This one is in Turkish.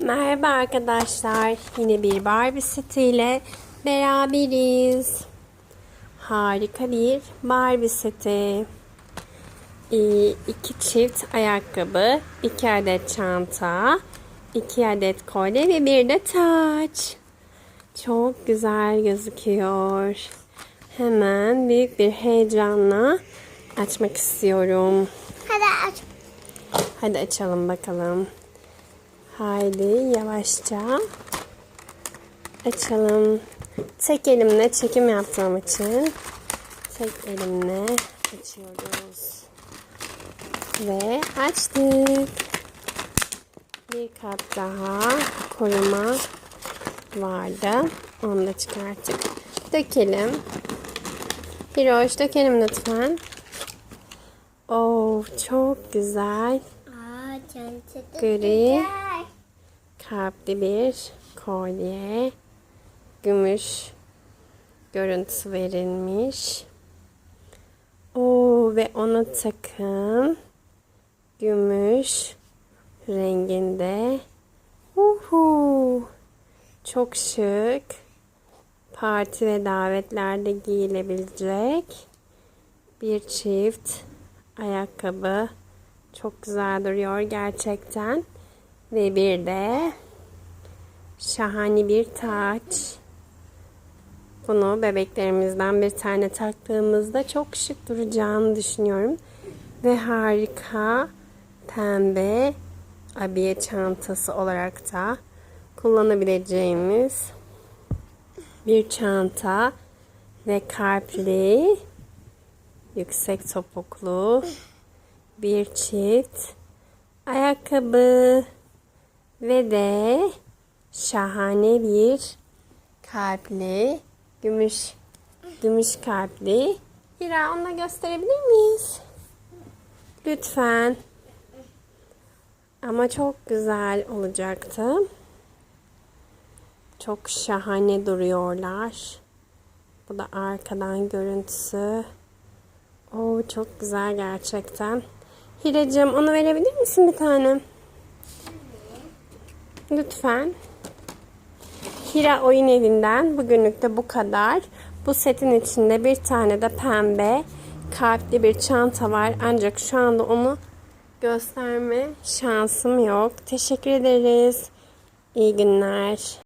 Merhaba arkadaşlar. Yine bir Barbie setiyle beraberiz. Harika bir Barbie seti. Ee, iki çift ayakkabı, iki adet çanta, iki adet kolye ve bir de taç. Çok güzel gözüküyor. Hemen büyük bir heyecanla açmak istiyorum. Hadi aç. Hadi açalım bakalım. Haydi yavaşça açalım. Tek elimle çekim yaptığım için tek elimle açıyoruz. Ve açtık. Bir kat daha koruma vardı. Onu da çıkarttık. Dökelim. Hiroş dökelim lütfen. Oh çok güzel. Aa, Gri. güzel. Kalpli bir kolye, gümüş görüntüsü verilmiş. Oo ve ona takım gümüş renginde. Uhu. Çok şık. Parti ve davetlerde giyilebilecek bir çift ayakkabı. Çok güzel duruyor gerçekten. Ve bir de şahane bir taç. Bunu bebeklerimizden bir tane taktığımızda çok şık duracağını düşünüyorum. Ve harika pembe abiye çantası olarak da kullanabileceğimiz bir çanta ve kalpli yüksek topuklu bir çift ayakkabı ve de şahane bir kalpli gümüş gümüş kalpli Hira onu da gösterebilir miyiz? Lütfen. Ama çok güzel olacaktı. Çok şahane duruyorlar. Bu da arkadan görüntüsü. Oo çok güzel gerçekten. Hiracığım onu verebilir misin bir tane? Lütfen. Hira Oyun Evi'nden bugünlük de bu kadar. Bu setin içinde bir tane de pembe kalpli bir çanta var. Ancak şu anda onu gösterme şansım yok. Teşekkür ederiz. İyi günler.